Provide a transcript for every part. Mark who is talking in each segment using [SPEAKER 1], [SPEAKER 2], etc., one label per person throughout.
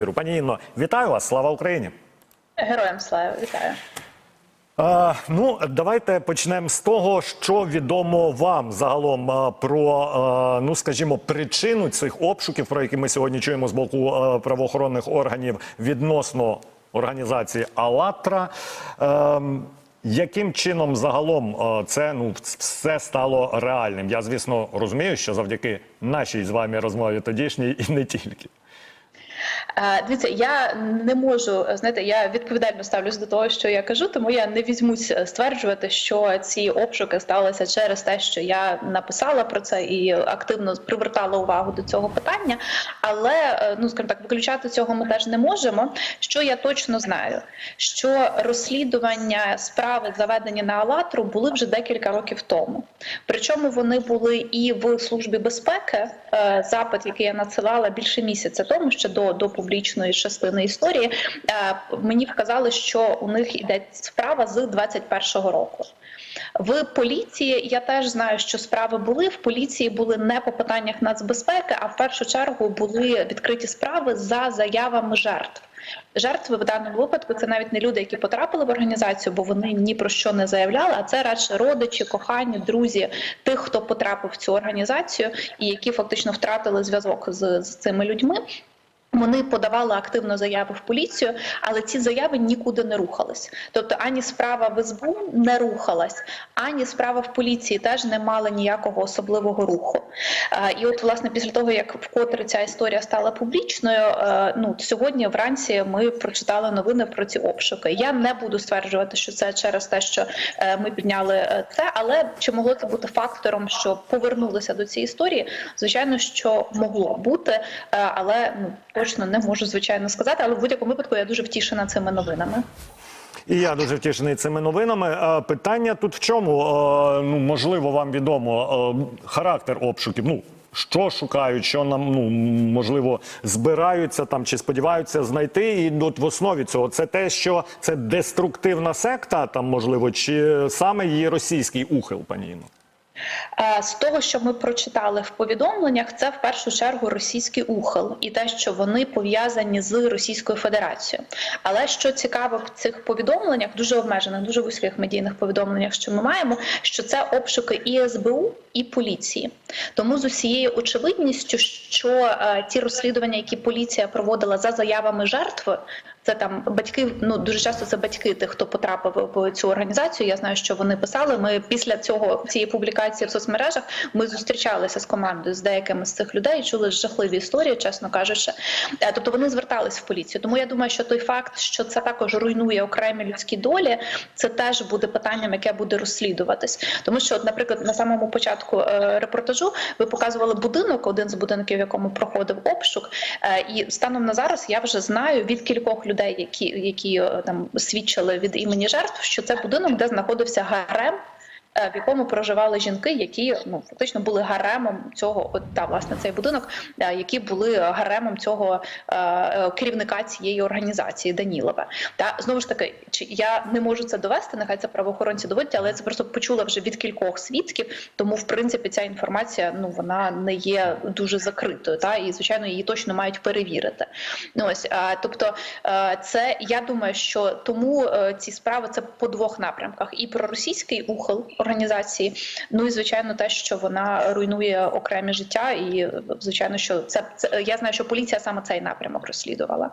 [SPEAKER 1] Пані Інно, вітаю вас! Слава Україні!
[SPEAKER 2] Героям слава вітаю.
[SPEAKER 1] А, ну, давайте почнемо з того, що відомо вам загалом а, про, а, ну скажімо, причину цих обшуків, про які ми сьогодні чуємо з боку а, правоохоронних органів відносно організації АЛАТРА. Ем, яким чином загалом це ну все стало реальним? Я звісно розумію, що завдяки нашій з вами розмові тодішній і не тільки.
[SPEAKER 2] Е, Дивіться, я не можу знаєте, я відповідально ставлюсь до того, що я кажу, тому я не візьмусь стверджувати, що ці обшуки сталися через те, що я написала про це і активно привертала увагу до цього питання. Але е, ну скажімо так, виключати цього ми теж не можемо. Що я точно знаю, що розслідування справи заведені на Алатру були вже декілька років тому. Причому вони були і в службі безпеки. е, Запит, який я надсилала більше місяця тому, ще до, до публічної частини історії, е, мені вказали, що у них йде справа з 21-го року. В поліції я теж знаю, що справи були. В поліції були не по питаннях нацбезпеки, а в першу чергу були відкриті справи за заявами жертв. Жертви в даному випадку це навіть не люди, які потрапили в організацію, бо вони ні про що не заявляли. А це радше родичі, кохані, друзі тих, хто потрапив в цю організацію, і які фактично втратили зв'язок з, з цими людьми. Вони подавали активно заяви в поліцію, але ці заяви нікуди не рухались. Тобто ані справа в СБУ не рухалась, ані справа в поліції теж не мала ніякого особливого руху. І от, власне, після того як вкотре ця історія стала публічною, е, ну сьогодні вранці ми прочитали новини про ці обшуки. Я не буду стверджувати, що це через те, що е, ми підняли е, це, але чи могло це бути фактором, що повернулися до цієї історії? Звичайно, що могло бути, але ну точно не можу звичайно сказати. Але в будь-якому випадку я дуже втішена цими новинами.
[SPEAKER 1] І я дуже втішений цими новинами. Е, Питання тут в чому? Е, Ну можливо, вам відомо е, характер обшуків. Ну що шукають, що нам ну можливо збираються там чи сподіваються знайти. І от в основі цього це те, що це деструктивна секта, там можливо, чи саме її російський ухил, пані Інно?
[SPEAKER 2] Е, З того, що ми прочитали в повідомленнях, це в першу чергу російський ухил і те, що вони пов'язані з Російською Федерацією. Але що цікаво в цих повідомленнях, дуже обмежених, дуже вузьких медійних повідомленнях, що ми маємо, що це обшуки і СБУ, і поліції. Тому з усією очевидністю, що е, ті розслідування, які поліція проводила за заявами жертви, це там батьки. Ну дуже часто це батьки тих, хто потрапив в цю організацію. Я знаю, що вони писали. Ми після цього цієї публікації в соцмережах ми зустрічалися з командою з деякими з цих людей, чули жахливі історії, чесно кажучи. Е, Тобто вони звертались в поліцію. Тому я думаю, що той факт, що це також руйнує окремі людські долі, це теж буде питанням, яке буде розслідуватись. Тому що, наприклад, на самому початку е, репортажу ви показували будинок, один з будинків, в якому проходив обшук. Е, І станом на зараз я вже знаю від кількох людей, які, які е, там свідчили від імені жертв, що це будинок, де знаходився гарем. Е, В якому проживали жінки, які ну фактично були гаремом цього, от та власне цей будинок, е, які були гаремом цього е, керівника цієї організації Данілова. Та знову ж таки, чи я не можу це довести, нехай це правоохоронці доводять, але я це просто почула вже від кількох свідків. Тому, в принципі, ця інформація ну вона не є дуже закритою, та і звичайно її точно мають перевірити. Ну ось а, тобто, це я думаю, що тому ці справи це по двох напрямках: і про російський ухил організації, ну і звичайно, те, що вона руйнує окремі життя, і звичайно, що це, це я знаю, що поліція саме цей напрямок розслідувала.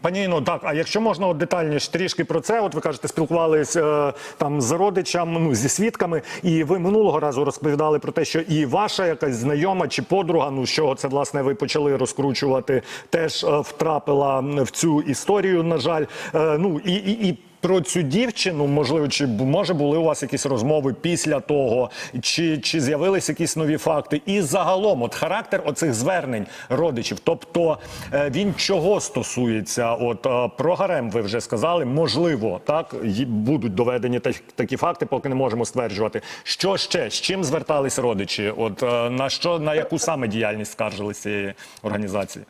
[SPEAKER 1] Пані Інно, так, а якщо можна от детальніше трішки про це, от ви кажете, спілкувались е, там з родичами, ну зі свідками, і ви минулого разу розповідали про те, що і ваша якась знайома чи подруга, ну що це власне ви почали розкручувати, теж е, втрапила в цю історію. На жаль, е, ну і, і, і про цю дівчину, можливо, чи може були у вас якісь розмови після того, чи, чи з'явились якісь нові факти? І загалом, от характер оцих звернень родичів, тобто е, він чого стосується? От е, про гарем ви вже сказали, можливо, так будуть доведені та- такі факти, поки не можемо стверджувати. Що ще з чим звертались родичі? От е, на що на яку саме діяльність скаржились цієї організації?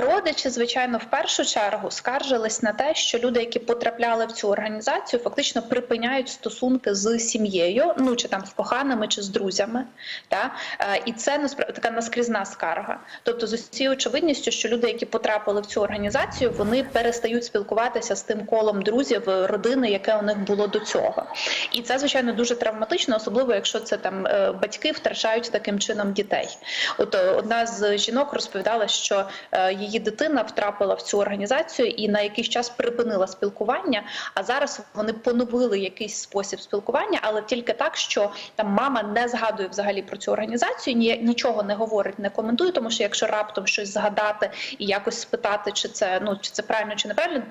[SPEAKER 2] Родичі, звичайно, в першу чергу скаржились на те, що люди, які потрапляли в цю організацію, фактично припиняють стосунки з сім'єю, ну чи там з коханими, чи з друзями. Та? Е, І це така наскрізна скарга. Тобто, з усією очевидністю, що люди, які потрапили в цю організацію, вони перестають спілкуватися з тим колом друзів, родини, яке у них було до цього. І це, звичайно, дуже травматично, особливо якщо це там е, батьки втрачають таким чином дітей. От е, одна з жінок розповідала, що е, її дитина втрапила в цю організацію і на якийсь час припинила спілкування. А зараз вони поновили якийсь спосіб спілкування, але тільки так, що там мама не згадує взагалі про цю організацію, ні, нічого не говорить, не коментує, тому що якщо раптом щось згадати і якось спитати, чи це ну чи це правильно чи неправильно,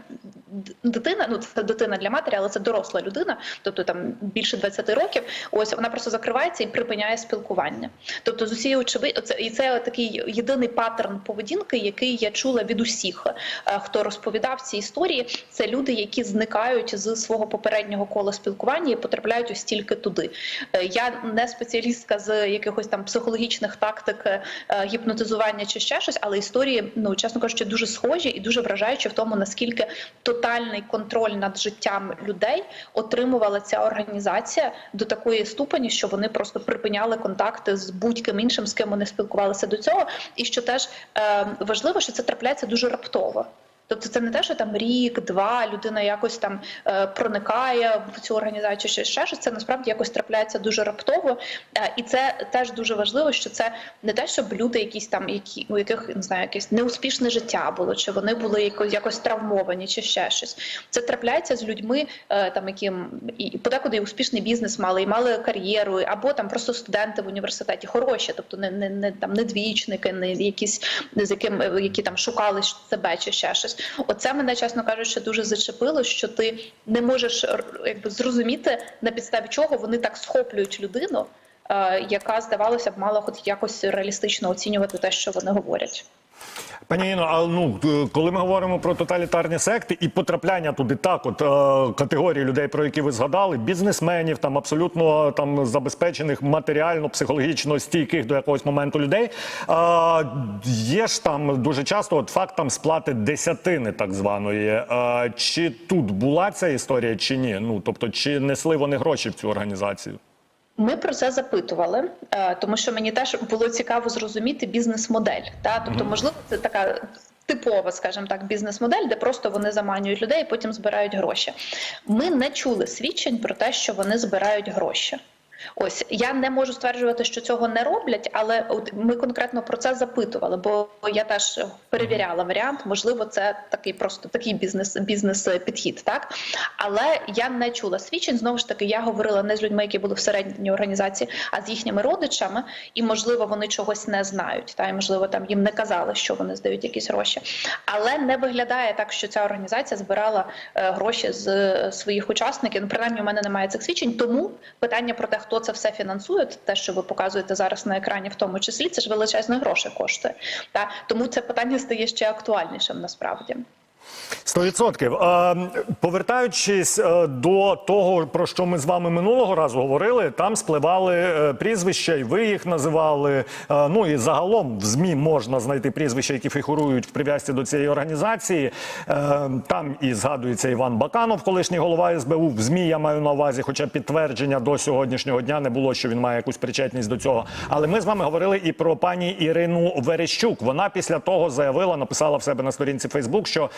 [SPEAKER 2] дитина, ну це дитина для матері, але це доросла людина, тобто там більше 20 років. Ось вона просто закривається і припиняє спілкування. Тобто, з усією очевидь, це і це такий єдиний паттерн поведінки, який я чула від усіх, е, хто розповідав ці історії. Це люди, які зникають з свого попереднього кола спілкування і потрапляють ось тільки туди. Е, Я не спеціалістка з якихось там психологічних тактик е, гіпнотизування чи ще щось, але історії, ну чесно кажучи, дуже схожі і дуже вражаючі в тому, наскільки тотальний контроль над життям людей отримувала ця організація до такої ступені, що вони просто припиняли контакти з будь-ким іншим, з ким вони спілкувалися до цього. І що теж е, важливо, що це трапляється дуже раптово. Тобто це не те, що там рік, два людина якось там е, проникає в цю організацію, чи ще щось. Це насправді якось трапляється дуже раптово. Е, і це теж дуже важливо, що це не те, щоб люди, якісь там, які у яких не знаю, якесь неуспішне життя було, чи вони були якось якось травмовані, чи ще щось. Це трапляється з людьми, е, там які і подекуди і успішний бізнес мали, і мали кар'єру, або там просто студенти в університеті хороші, тобто не, не, не там не двічники, не якісь з яким які там шукали себе чи ще щось. Оце мене, чесно кажучи, дуже зачепило, що ти не можеш якби зрозуміти на підставі чого вони так схоплюють людину, е, яка здавалося б мала хоч якось реалістично оцінювати те, що вони говорять.
[SPEAKER 1] Пані Іно, а ну е, коли ми говоримо про тоталітарні секти і потрапляння туди, так от е, категорії людей, про які ви згадали, бізнесменів, там абсолютно там забезпечених матеріально, психологічно стійких до якогось моменту людей. Е, є ж там дуже часто от факт там сплати десятини, так званої. Е, чи тут була ця історія, чи ні? Ну тобто, чи несли вони гроші в цю організацію?
[SPEAKER 2] Ми про це запитували, е, тому що мені теж було цікаво зрозуміти бізнес-модель. Та тобто, можливо, це така. Типова, скажімо так, бізнес-модель, де просто вони заманюють людей і потім збирають гроші. Ми не чули свідчень про те, що вони збирають гроші. Ось я не можу стверджувати, що цього не роблять, але от ми конкретно про це запитували, бо я теж перевіряла варіант. Можливо, це такий просто такий бізнес бізнес підхід, так але я не чула свідчень. Знову ж таки, я говорила не з людьми, які були всередині організації, а з їхніми родичами, і можливо вони чогось не знають. Та і можливо там їм не казали, що вони здають якісь гроші. Але не виглядає так, що ця організація збирала е, гроші з е, своїх учасників. Ну, принаймні, у мене немає цих свідчень. Тому питання про те, хто це все фінансує, те, що ви показуєте зараз на екрані, в тому числі, це ж величезні гроші коштує. Та тому це питання стає ще актуальнішим насправді.
[SPEAKER 1] Сто відсотків. Повертаючись е, до того, про що ми з вами минулого разу говорили, там спливали е, прізвища, і ви їх називали. Е, Ну і загалом в ЗМІ можна знайти прізвища, які фігурують в прив'язці до цієї організації. Там і згадується Іван Баканов, колишній голова СБУ. В ЗМІ я маю на увазі, хоча підтвердження до сьогоднішнього дня не було, що він має якусь причетність до цього. Але ми з вами говорили і про пані Ірину Верещук. Вона після того заявила, написала в себе на сторінці Фейсбук, що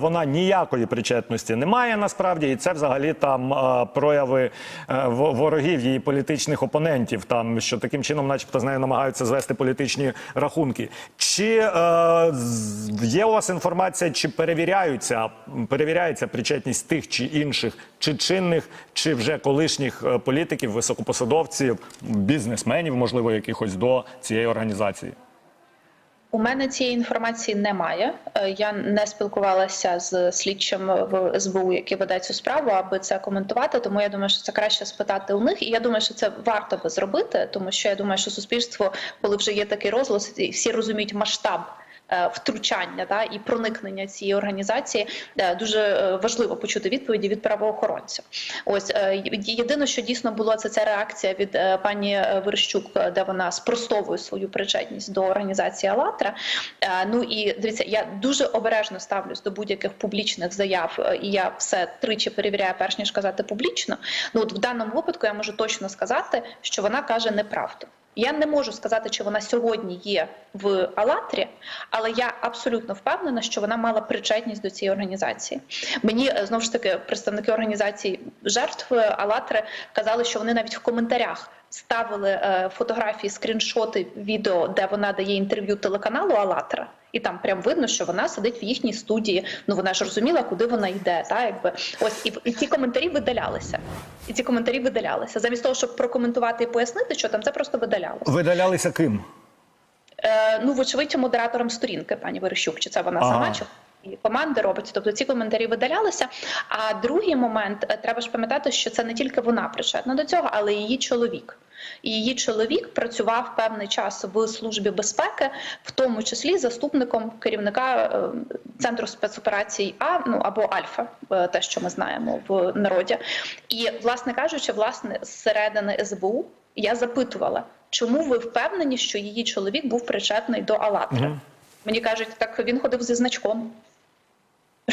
[SPEAKER 1] вона ніякої причетності не має насправді, і це взагалі там е, прояви е, ворогів її політичних опонентів. Там що таким чином, начебто, з нею намагаються звести політичні рахунки. Чи е, є у вас інформація, чи перевіряються перевіряється причетність тих чи інших, чи чинних, чи вже колишніх е, політиків, високопосадовців, бізнесменів, можливо, якихось до цієї організації?
[SPEAKER 2] У мене цієї інформації немає. Е, Я не спілкувалася з слідчим в СБУ, який веде цю справу, аби це коментувати. Тому я думаю, що це краще спитати у них. І я думаю, що це варто би зробити, тому що я думаю, що суспільство, коли вже є такий розголос, і всі розуміють масштаб втручання та і проникнення цієї організації. Е, Дуже е, важливо почути відповіді від правоохоронців. Ось е, єдине, що дійсно було, це ця реакція від е, пані е, Верещук, е, де вона спростовує свою причетність до організації «АЛЛАТРА». Е, Ну і дивіться, я дуже обережно ставлюсь до будь-яких публічних заяв, е, і я все тричі перевіряю, перш ніж казати публічно. Ну от в даному випадку я можу точно сказати, що вона каже неправду. Я не можу сказати, чи вона сьогодні є в Алатрі, але я абсолютно впевнена, що вона мала причетність до цієї організації. Мені е, знову ж таки представники організації жертв е, Алатри казали, що вони навіть в коментарях ставили е, фотографії, скріншоти відео, де вона дає інтерв'ю телеканалу Алатра. І там прям видно, що вона сидить в їхній студії. Ну вона ж розуміла, куди вона йде. Та якби ось і, і ці коментарі видалялися. І ці коментарі видалялися. Замість того, щоб прокоментувати і пояснити, що там це просто видалялося.
[SPEAKER 1] Видалялися ким?
[SPEAKER 2] Е, ну, вочевидь, модератором сторінки, пані Верещук, чи це вона
[SPEAKER 1] Ага.
[SPEAKER 2] сама, чи і команди робить. Тобто ці коментарі видалялися. А другий момент е, треба ж пам'ятати, що це не тільки вона причетна до цього, але й її чоловік. І її чоловік працював певний час в службі безпеки, в тому числі заступником керівника е, центру спецоперацій А ну або Альфа, е, те, що ми знаємо в народі. І, власне кажучи, власне, зсередини СБУ я запитувала, чому ви впевнені, що її чоловік був причетний до Алатри?
[SPEAKER 1] Мгм.
[SPEAKER 2] Мені кажуть, так він ходив зі значком.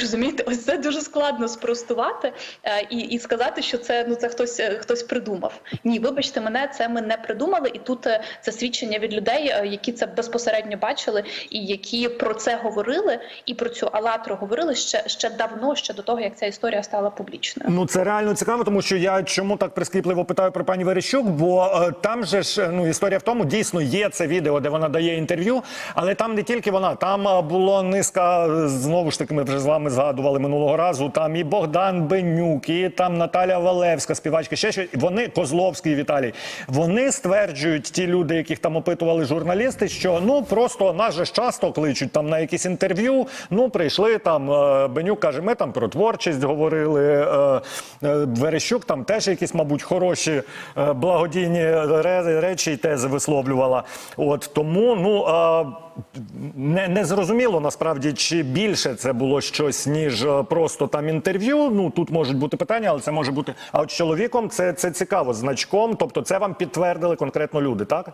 [SPEAKER 2] Розумієте, ось це дуже складно спростувати е, і, і сказати, що це ну це хтось е, хтось придумав. Ні, вибачте мене, це ми не придумали, і тут е, це свідчення від людей, які це безпосередньо бачили, і які про це говорили, і про цю алатру говорили ще ще давно, ще до того, як ця історія стала публічною.
[SPEAKER 1] Ну це реально цікаво, тому що я чому так прискіпливо питаю про пані Верещук, бо е, там же ж ну історія в тому, дійсно є це відео, де вона дає інтерв'ю, але там не тільки вона, там було низка знову ж таки. Ми вже з вами згадували минулого разу. Там і Богдан Бенюк, і там Наталя Валевська, співачка, ще щось. Вони Козловський Віталій. Вони стверджують ті люди, яких там опитували журналісти, що ну просто нас же часто кличуть там на якісь інтерв'ю. Ну прийшли там. е, Бенюк каже, ми там про творчість говорили. е, е, Верещук там теж якісь, мабуть, хороші благодійні речі і тези висловлювала. От тому ну. Не, не зрозуміло насправді, чи більше це було щось, ніж е, просто там інтерв'ю. Ну тут можуть бути питання, але це може бути. А от з чоловіком це, це цікаво, значком. Тобто, це вам підтвердили конкретно люди, так?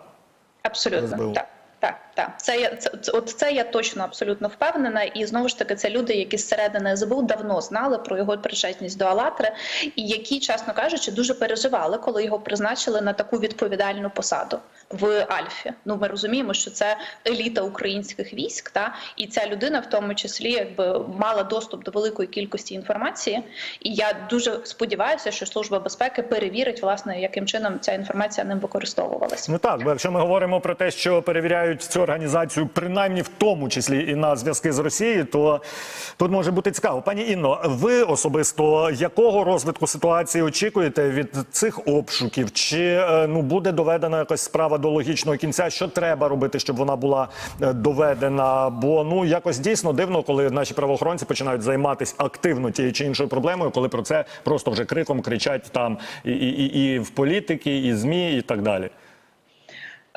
[SPEAKER 2] Абсолютно
[SPEAKER 1] СБУ.
[SPEAKER 2] так. Так, так, це я це, це- от це я точно абсолютно впевнена. І знову ж таки, це люди, які зсередини СБУ давно знали про його причетність до Алатри, і які, чесно кажучи, дуже переживали, коли його призначили на таку відповідальну посаду в Альфі. Ну ми розуміємо, що це еліта українських військ, та і ця людина, в тому числі, якби мала доступ до великої кількості інформації. І я дуже сподіваюся, що служба безпеки перевірить, власне, яким чином ця інформація ним використовувалася.
[SPEAKER 1] Ну так, бо якщо ми говоримо про те, що перевіряють цю організацію, принаймні в тому числі і на зв'язки з Росією, то тут може бути цікаво. Пані Інно, ви особисто якого розвитку ситуації очікуєте від цих обшуків? Чи е, ну буде доведена якась справа до логічного кінця? Що треба робити, щоб вона була е, доведена? Бо ну якось дійсно дивно, коли наші правоохоронці починають займатися активно тією чи іншою проблемою, коли про це просто вже криком кричать там і, і, і, і в політики, і змі, і так далі.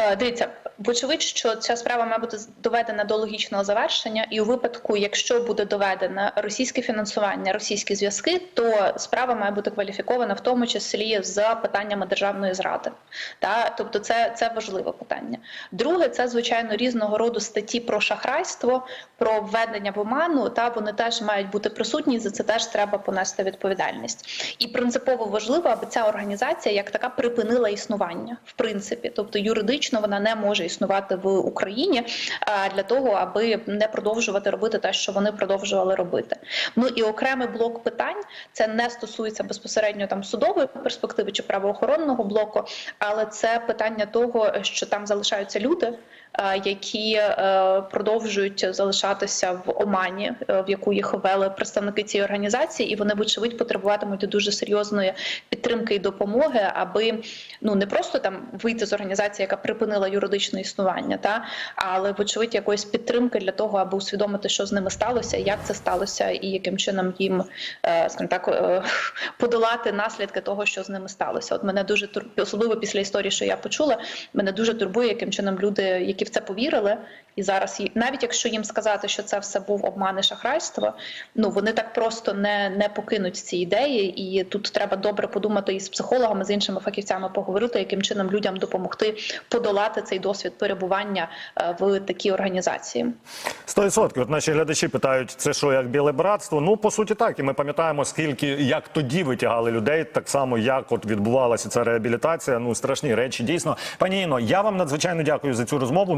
[SPEAKER 2] Е, Дивіться, вочевидь, що ця справа має бути доведена до логічного завершення, і у випадку, якщо буде доведено російське фінансування, російські зв'язки, то справа має бути кваліфікована в тому числі за питаннями державної зради. Та тобто, це, це важливе питання. Друге, це звичайно різного роду статті про шахрайство, про введення в оману. Та вони теж мають бути присутні. За це теж треба понести відповідальність. І принципово важливо, аби ця організація як така припинила існування, в принципі, тобто юридично вона не може існувати в Україні для того, аби не продовжувати робити те, що вони продовжували робити. Ну і окремий блок питань це не стосується безпосередньо там судової перспективи чи правоохоронного блоку, але це питання того, що там залишаються люди. Е, Які е, продовжують залишатися в омані, е, в яку їх ввели представники цієї організації, і вони, вочевидь, потребуватимуть дуже серйозної підтримки і допомоги, аби ну не просто там вийти з організації, яка припинила юридичне існування, та але вочевидь якоїсь підтримки для того, аби усвідомити, що з ними сталося, як це сталося, і яким чином їм скажімо так подолати наслідки того, що з ними сталося. От мене дуже особливо після історії, що я почула, мене дуже турбує, яким чином люди, які в це повірили, і зараз навіть якщо їм сказати, що це все був обман і шахрайство, ну вони так просто не, не покинуть ці ідеї, і тут треба добре подумати і з психологами, з іншими фахівцями поговорити, яким чином людям допомогти подолати цей досвід перебування е, в такій організації.
[SPEAKER 1] 100%. От наші глядачі питають, це що як біле братство? Ну по суті, так. І ми пам'ятаємо, скільки як тоді витягали людей, так само як от відбувалася ця реабілітація. Ну страшні речі. Дійсно, пані Іно, я вам надзвичайно дякую за цю розмову.